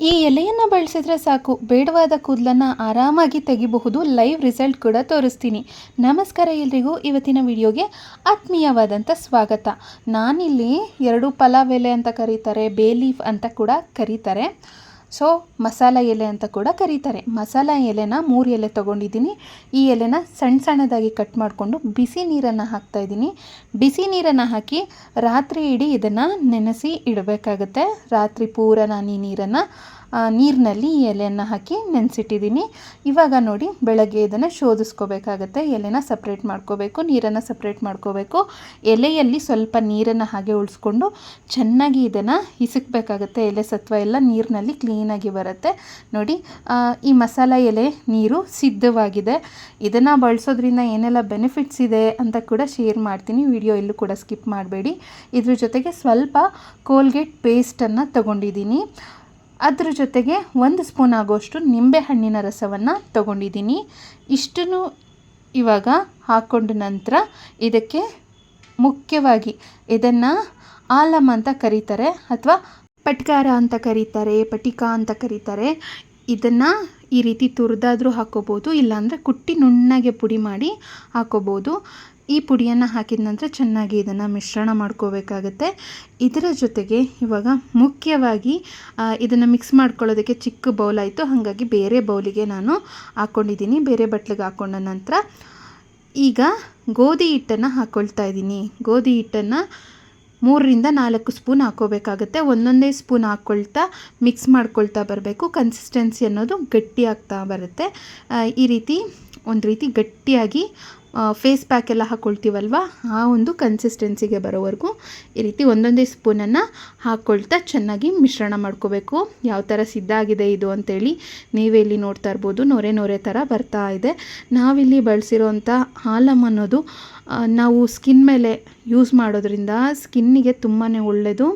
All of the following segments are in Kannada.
ಈ ಎಲೆಯನ್ನು ಬಳಸಿದ್ರೆ ಸಾಕು. ಬೇಡವಾದ ಕೂದಲನ್ನು ಆರಾಮಾಗಿ ತೆಗಿಬಹುದು. ಲೈವ್ ರಿಸಲ್ಟ್ ಕೂಡ ತೋರಿಸ್ತೀನಿ. ನಮಸ್ಕಾರ ಎಲ್ರಿಗೂ. ಇವತ್ತಿನ ವಿಡಿಯೋಗೆ ಆತ್ಮೀಯವಾದಂಥ ಸ್ವಾಗತ. ನಾನಿಲ್ಲಿ ಎರಡು ಪಲಾವ್ ಎಲೆ ಅಂತ ಕರೀತಾರೆ, ಬೇ ಲೀಫ್ ಅಂತ ಕೂಡ ಕರೀತಾರೆ. ಸೊ ಮಸಾಲ ಎಲೆ ಅಂತ ಕೂಡ ಕರೀತಾರೆ. ಮಸಾಲ ಎಲೆನ ಮೂರು ಎಲೆ ತೊಗೊಂಡಿದ್ದೀನಿ. ಈ ಎಲೆನ ಸಣ್ಣ ಸಣ್ಣದಾಗಿ ಕಟ್ ಮಾಡಿಕೊಂಡು ಬಿಸಿ ನೀರನ್ನು ಹಾಕ್ತಾ ಇದ್ದೀನಿ. ಬಿಸಿ ನೀರನ್ನು ಹಾಕಿ ರಾತ್ರಿ ಇಡೀ ಇದನ್ನು ನೆನೆಸಿ ಇಡಬೇಕಾಗುತ್ತೆ. ರಾತ್ರಿ ಪೂರ ನಾನು ಈ ನೀರನ್ನು ನೀರಿನಲ್ಲಿ ಈ ಎಲೆಯನ್ನು ಹಾಕಿ ನೆನೆಸಿಟ್ಟಿದ್ದೀನಿ. ಇವಾಗ ನೋಡಿ ಬೆಳಗ್ಗೆ ಇದನ್ನು ಶೋಧಿಸ್ಕೋಬೇಕಾಗತ್ತೆ. ಎಲೆನ ಸಪ್ರೇಟ್ ಮಾಡ್ಕೋಬೇಕು, ನೀರನ್ನು ಸಪ್ರೇಟ್ ಮಾಡ್ಕೋಬೇಕು. ಎಲೆಯಲ್ಲಿ ಸ್ವಲ್ಪ ನೀರನ್ನು ಹಾಗೆ ಉಳಿಸ್ಕೊಂಡು ಚೆನ್ನಾಗಿ ಇದನ್ನು ಹಿಸಕ್ಬೇಕಾಗತ್ತೆ ಎಲೆ ಸತ್ವ ಎಲ್ಲ ನೀರಿನಲ್ಲಿ ಕ್ಲೀನಾಗಿ ಬರುತ್ತೆ. ನೋಡಿ ಈ ಮಸಾಲ ಎಲೆ ನೀರು ಸಿದ್ಧವಾಗಿದೆ. ಇದನ್ನು ಬಳಸೋದ್ರಿಂದ ಏನೆಲ್ಲ ಬೆನಿಫಿಟ್ಸ್ ಇದೆ ಅಂತ ಕೂಡ ಶೇರ್ ಮಾಡ್ತೀನಿ. ವಿಡಿಯೋ ಎಲ್ಲೂ ಕೂಡ ಸ್ಕಿಪ್ ಮಾಡಬೇಡಿ. ಇದ್ರ ಜೊತೆಗೆ ಸ್ವಲ್ಪ ಕೋಲ್ಗೇಟ್ ಪೇಸ್ಟನ್ನು ತಗೊಂಡಿದ್ದೀನಿ. ಅದ್ರ ಜೊತೆಗೆ ಒಂದು ಸ್ಪೂನ್ ಆಗೋಷ್ಟು ನಿಂಬೆಹಣ್ಣಿನ ರಸವನ್ನು ತಗೊಂಡಿದ್ದೀನಿ. ಇಷ್ಟನ್ನು ಇವಾಗ ಹಾಕ್ಕೊಂಡ ನಂತರ ಇದಕ್ಕೆ ಮುಖ್ಯವಾಗಿ ಇದನ್ನು ಆಲಮ್ ಅಂತ ಕರೀತಾರೆ. ಅಥವಾ ಪಟ್ಕಾರ ಅಂತ ಕರೀತಾರೆ, ಪಟಿಕಾ ಅಂತ ಕರೀತಾರೆ. ಇದನ್ನು ಈ ರೀತಿ ತುರಿದಾದರೂ ಹಾಕ್ಕೋಬೋದು ಇಲ್ಲಾಂದರೆ ಕುಟ್ಟಿ ನುಣ್ಣಗೆ ಪುಡಿ ಮಾಡಿ ಹಾಕೋಬೋದು. ಈ ಪುಡಿಯನ್ನು ಹಾಕಿದ ನಂತರ ಚೆನ್ನಾಗಿ ಇದನ್ನು ಮಿಶ್ರಣ ಮಾಡ್ಕೋಬೇಕಾಗತ್ತೆ. ಇದರ ಜೊತೆಗೆ ಇವಾಗ ಮುಖ್ಯವಾಗಿ ಇದನ್ನು ಮಿಕ್ಸ್ ಮಾಡ್ಕೊಳ್ಳೋದಕ್ಕೆ ಚಿಕ್ಕ ಬೌಲ್ ಆಯಿತು. ಹಾಗಾಗಿ ಬೇರೆ ಬೌಲಿಗೆ ನಾನು ಹಾಕ್ಕೊಂಡಿದ್ದೀನಿ ಬೇರೆ ಬಟ್ಲಿಗೆ ಹಾಕ್ಕೊಂಡ ನಂತರ ಈಗ ಗೋಧಿ ಹಿಟ್ಟನ್ನು ಹಾಕ್ಕೊಳ್ತಾ ಇದ್ದೀನಿ. ಗೋಧಿ ಹಿಟ್ಟನ್ನು ಮೂರರಿಂದ ನಾಲ್ಕು ಸ್ಪೂನ್ ಹಾಕೋಬೇಕಾಗುತ್ತೆ. ಒಂದೊಂದೇ ಸ್ಪೂನ್ ಹಾಕ್ಕೊಳ್ತಾ ಮಿಕ್ಸ್ ಮಾಡ್ಕೊಳ್ತಾ ಬರಬೇಕು. ಕನ್ಸಿಸ್ಟೆನ್ಸಿ ಅನ್ನೋದು ಗಟ್ಟಿ ಆಗ್ತಾ ಬರುತ್ತೆ ಈ ರೀತಿ, ಒಂದು ರೀತಿ ಗಟ್ಟಿಯಾಗಿ ಫೇಸ್ ಪ್ಯಾಕ್ ಎಲ್ಲ ಹಾಕ್ಕೊಳ್ತೀವಲ್ವ ಆ ಒಂದು ಕನ್ಸಿಸ್ಟೆನ್ಸಿಗೆ ಬರೋವರೆಗೂ ಈ ರೀತಿ ಒಂದೊಂದೇ ಸ್ಪೂನನ್ನು ಹಾಕ್ಕೊಳ್ತಾ ಚೆನ್ನಾಗಿ ಮಿಶ್ರಣ ಮಾಡ್ಕೋಬೇಕು. ಯಾವ ಥರ ಸಿದ್ಧ ಆಗಿದೆ ಇದು ಅಂತೇಳಿ ನೀವೇ ಇಲ್ಲಿ ನೋಡ್ತಾ ಇರ್ಬೋದು. ನೊರೆ ನೊರೆ ಥರ ಬರ್ತಾ ಇದೆ. ನಾವಿಲ್ಲಿ ಬಳಸಿರೋಂಥ ಹಾಲಮ್ ಅನ್ನೋದು ನಾವು ಸ್ಕಿನ್ ಮೇಲೆ ಯೂಸ್ ಮಾಡೋದ್ರಿಂದ ಸ್ಕಿನ್ನಿಗೆ ತುಂಬಾ ಒಳ್ಳೆಯದು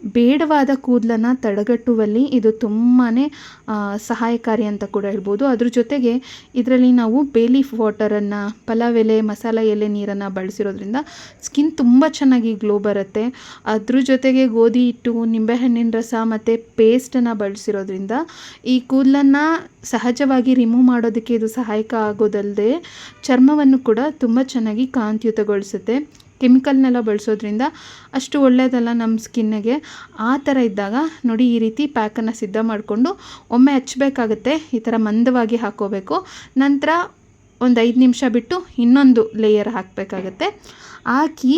ಬೇಡವಾದ ಕೂದಲನ್ನು ತಡೆಗಟ್ಟುವಲ್ಲಿ ಇದು ತುಂಬಾ ಸಹಾಯಕಾರಿ ಅಂತ ಕೂಡ ಹೇಳ್ಬೋದು. ಅದ್ರ ಜೊತೆಗೆ ಇದರಲ್ಲಿ ನಾವು ಬೇಲೀಫ್ ವಾಟರನ್ನು ಪಲಾವ್ ಎಲೆ ಮಸಾಲೆ ಎಲೆ ನೀರನ್ನು ಬಳಸಿರೋದ್ರಿಂದ ಸ್ಕಿನ್ ತುಂಬ ಚೆನ್ನಾಗಿ ಗ್ಲೋ ಬರುತ್ತೆ. ಅದ್ರ ಜೊತೆಗೆ ಗೋಧಿ ಹಿಟ್ಟು, ನಿಂಬೆಹಣ್ಣಿನ ರಸ ಮತ್ತು ಪೇಸ್ಟನ್ನು ಬಳಸಿರೋದ್ರಿಂದ ಈ ಕೂದಲನ್ನು ಸಹಜವಾಗಿ ರಿಮೂವ್ ಮಾಡೋದಕ್ಕೆ ಇದು ಸಹಾಯಕ ಆಗೋದಲ್ಲದೆ ಚರ್ಮವನ್ನು ಕೂಡ ತುಂಬ ಚೆನ್ನಾಗಿ ಕಾಂತಿಯುತಗೊಳಿಸುತ್ತೆ. ಕೆಮಿಕಲ್ನೆಲ್ಲ ಬಳಸೋದ್ರಿಂದ ಅಷ್ಟು ಒಳ್ಳೆಯದಲ್ಲ ನಮ್ಮ ಸ್ಕಿನ್ನಿಗೆ. ಆ ಥರ ಇದ್ದಾಗ ನೋಡಿ ಈ ರೀತಿ ಪ್ಯಾಕನ್ನು ಸಿದ್ಧ ಮಾಡಿಕೊಂಡು ಒಮ್ಮೆ ಹಚ್ಚಬೇಕಾಗುತ್ತೆ ಈ ಥರ ಮಂದವಾಗಿ ಹಾಕ್ಕೋಬೇಕು ನಂತರ ಒಂದು ಐದು ನಿಮಿಷ ಬಿಟ್ಟು ಇನ್ನೊಂದು ಲೇಯರ್ ಹಾಕಬೇಕಾಗತ್ತೆ. ಹಾಕಿ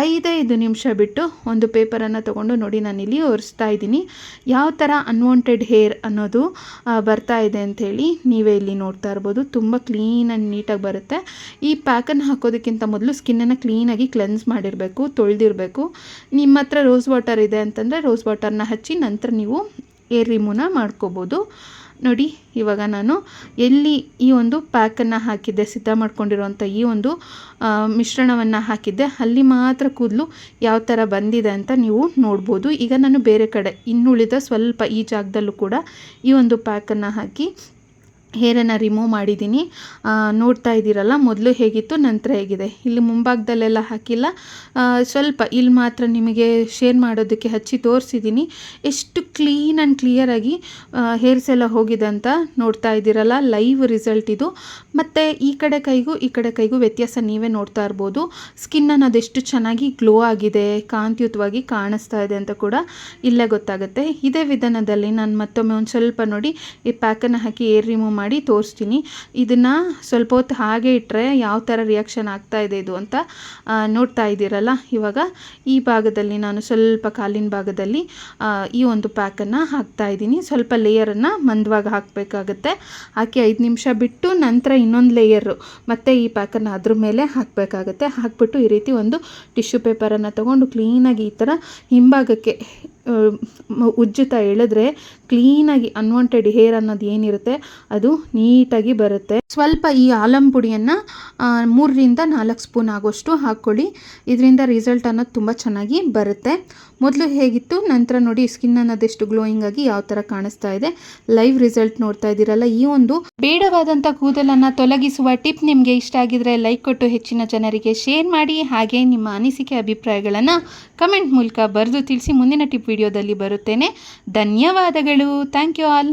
ಐದೈದು ನಿಮಿಷ ಬಿಟ್ಟು ಒಂದು ಪೇಪರನ್ನು ತೊಗೊಂಡು ನೋಡಿ ನಾನಿಲ್ಲಿ ಒರೆಸ್ತಾ ಇದ್ದೀನಿ. ಯಾವ ಥರ ಅನ್ವಾಂಟೆಡ್ ಹೇರ್ ಅನ್ನೋದು ಬರ್ತಾ ಇದೆ ಅಂಥೇಳಿ ನೀವೇ ಇಲ್ಲಿ ನೋಡ್ತಾ ಇರ್ಬೋದು. ತುಂಬ ಕ್ಲೀನ್ ಆ್ಯಂಡ್ ನೀಟಾಗಿ ಬರುತ್ತೆ. ಈ ಪ್ಯಾಕನ್ನು ಹಾಕೋದಕ್ಕಿಂತ ಮೊದಲು ಸ್ಕಿನ್ನನ್ನು ಕ್ಲೀನಾಗಿ ಕ್ಲೆನ್ಸ್ ಮಾಡಿರಬೇಕು, ತೊಳೆದಿರಬೇಕು. ನಿಮ್ಮ ಹತ್ರ ರೋಸ್ ವಾಟರ್ ಇದೆ ಅಂತಂದರೆ ರೋಸ್ ವಾಟರ್ನ ಹಚ್ಚಿ ನಂತರ ನೀವು ಏರ್ ರಿಮೂನ ಮಾಡ್ಕೋಬೋದು. ನೋಡಿ, ಇವಾಗ ನಾನು ಎಲ್ಲಿ ಈ ಒಂದು ಪ್ಯಾಕನ್ನು ಹಾಕಿದ್ದೆ, ಸಿದ್ಧ ಮಾಡ್ಕೊಂಡಿರುವಂಥ ಈ ಒಂದು ಮಿಶ್ರಣವನ್ನು ಹಾಕಿದ್ದೆ, ಅಲ್ಲಿ ಮಾತ್ರ ಕೂದಲು ಯಾವ ಥರ ಬಂದಿದೆ ಅಂತ ನೀವು ನೋಡ್ಬೋದು. ಈಗ ನಾನು ಬೇರೆ ಕಡೆ ಇನ್ನುಳಿದ ಸ್ವಲ್ಪ ಈ ಜಾಗದಲ್ಲೂ ಕೂಡ ಈ ಒಂದು ಪ್ಯಾಕನ್ನು ಹಾಕಿ ಹೇರನ್ನು ರಿಮೂವ್ ಮಾಡಿದ್ದೀನಿ. ನೋಡ್ತಾ ಇದ್ದೀರಲ್ಲ, ಮೊದಲು ಹೇಗಿತ್ತು, ನಂತರ ಹೇಗಿದೆ. ಇಲ್ಲಿ ಮುಂಭಾಗದಲ್ಲೆಲ್ಲ ಹಾಕಿಲ್ಲ. ಸ್ವಲ್ಪ ಇಲ್ಲಿ ಮಾತ್ರ ನಿಮಗೆ ಶೇರ್ ಮಾಡೋದಕ್ಕೆ ಹಚ್ಚಿ ತೋರಿಸಿದ್ದೀನಿ. ಎಷ್ಟು ಕ್ಲೀನ್ ಆ್ಯಂಡ್ ಕ್ಲಿಯರಾಗಿ ಹೇರ್ಸ್ ಎಲ್ಲ ಹೋಗಿದೆ ಅಂತ ನೋಡ್ತಾ ಇದ್ದೀರಲ್ಲ ಲೈವ್ ರಿಸಲ್ಟ್ ಇದು. ಮತ್ತು ಈ ಕಡೆ ಕೈಗೂ, ಈ ಕಡೆ ಕೈಗೂ ವ್ಯತ್ಯಾಸ ನೀವೇ ನೋಡ್ತಾ ಇರ್ಬೋದು. ಸ್ಕಿನ್ ಅನ್ನೋದು ಎಷ್ಟು ಚೆನ್ನಾಗಿ ಗ್ಲೋ ಆಗಿದೆ, ಕಾಂತಿಯುತವಾಗಿ ಕಾಣಿಸ್ತಾ ಇದೆ ಅಂತ ಕೂಡ ಇಲ್ಲೇ ಗೊತ್ತಾಗುತ್ತೆ. ಇದೇ ವಿಧಾನದಲ್ಲಿ ನಾನು ಮತ್ತೊಮ್ಮೆ ಒಂದು ಸ್ವಲ್ಪ ನೋಡಿ, ಈ ಪ್ಯಾಕನ್ನು ಹಾಕಿ ಏರ್ ರಿಮೂವ್ ಮಾಡಿ ತೋರಿಸ್ತೀನಿ. ಇದನ್ನು ಸ್ವಲ್ಪ ಹೊತ್ತು ಹಾಗೆ ಇಟ್ಟರೆ ಯಾವ ಥರ ರಿಯಾಕ್ಷನ್ ಆಗ್ತಾ ಇದೆ ಇದು ಅಂತ ನೋಡ್ತಾ ಇದ್ದೀರಲ್ಲ? ಇವಾಗ ಈ ಭಾಗದಲ್ಲಿ ನಾನು ಸ್ವಲ್ಪ ಕಾಲಿನ ಭಾಗದಲ್ಲಿ ಈ ಒಂದು ಪ್ಯಾಕನ್ನು ಹಾಕ್ತಾ ಇದ್ದೀನಿ. ಸ್ವಲ್ಪ ಲೇಯರನ್ನು ಮಂದವಾಗಿ ಹಾಕಬೇಕಾಗತ್ತೆ. ಹಾಕಿ ಐದು ನಿಮಿಷ ಬಿಟ್ಟು ನಂತರ ಇನ್ನೊಂದು ಲೇಯರು ಮತ್ತು ಈ ಪ್ಯಾಕನ್ನು ಅದ್ರ ಮೇಲೆ ಹಾಕಬೇಕಾಗತ್ತೆ. ಹಾಕ್ಬಿಟ್ಟು ಈ ರೀತಿ ಒಂದು ಟಿಶ್ಯೂ ಪೇಪರನ್ನು ತೊಗೊಂಡು ಕ್ಲೀನಾಗಿ ಈ ಥರ ಹಿಂಭಾಗಕ್ಕೆ ಉಜ್ಜುತ್ತಾ ಎಳೆದ್ರೆ ಕ್ಲೀನಾಗಿ ಅನ್ವಾಂಟೆಡ್ ಹೇರ್ ಅನ್ನೋದು ಏನಿರುತ್ತೆ, ಅದು ನೀಟಾಗಿ ಬರುತ್ತೆ. ಸ್ವಲ್ಪ ಈ ಆಲಂ ಪುಡಿಯನ್ನು ಮೂರರಿಂದ ನಾಲ್ಕು ಸ್ಪೂನ್ ಆಗೋಷ್ಟು ಹಾಕ್ಕೊಳ್ಳಿ. ಇದರಿಂದ ರಿಸಲ್ಟ್ ಅನ್ನೋದು ತುಂಬ ಚೆನ್ನಾಗಿ ಬರುತ್ತೆ. ಮೊದಲು ಹೇಗಿತ್ತು, ನಂತರ ನೋಡಿ ಸ್ಕಿನ್ ಅನ್ನೋದೆಷ್ಟು ಗ್ಲೋಯಿಂಗ್ ಆಗಿ ಯಾವ ಥರ ಕಾಣಿಸ್ತಾ ಇದೆ. ಲೈವ್ ರಿಸಲ್ಟ್ ನೋಡ್ತಾ ಇದ್ದೀರಲ್ಲ, ಈ ಒಂದು ಬೇಡವಾದಂಥ ಕೂದಲನ್ನು ತೊಲಗಿಸುವ ಟಿಪ್ ನಿಮಗೆ ಇಷ್ಟ ಆಗಿದ್ರೆ ಲೈಕ್ ಕೊಟ್ಟು ಹೆಚ್ಚಿನ ಜನರಿಗೆ ಶೇರ್ ಮಾಡಿ. ಹಾಗೆ ನಿಮ್ಮ ಅನಿಸಿಕೆ ಅಭಿಪ್ರಾಯಗಳನ್ನು ಕಮೆಂಟ್ ಮೂಲಕ ಬರೆದು ತಿಳಿಸಿ, ಮುಂದಿನ ಟಿಪ್ ವಿಡಿಯೋದಲ್ಲಿ ಬರುತ್ತೇನೆ. ಧನ್ಯವಾದಗಳು. Thank you all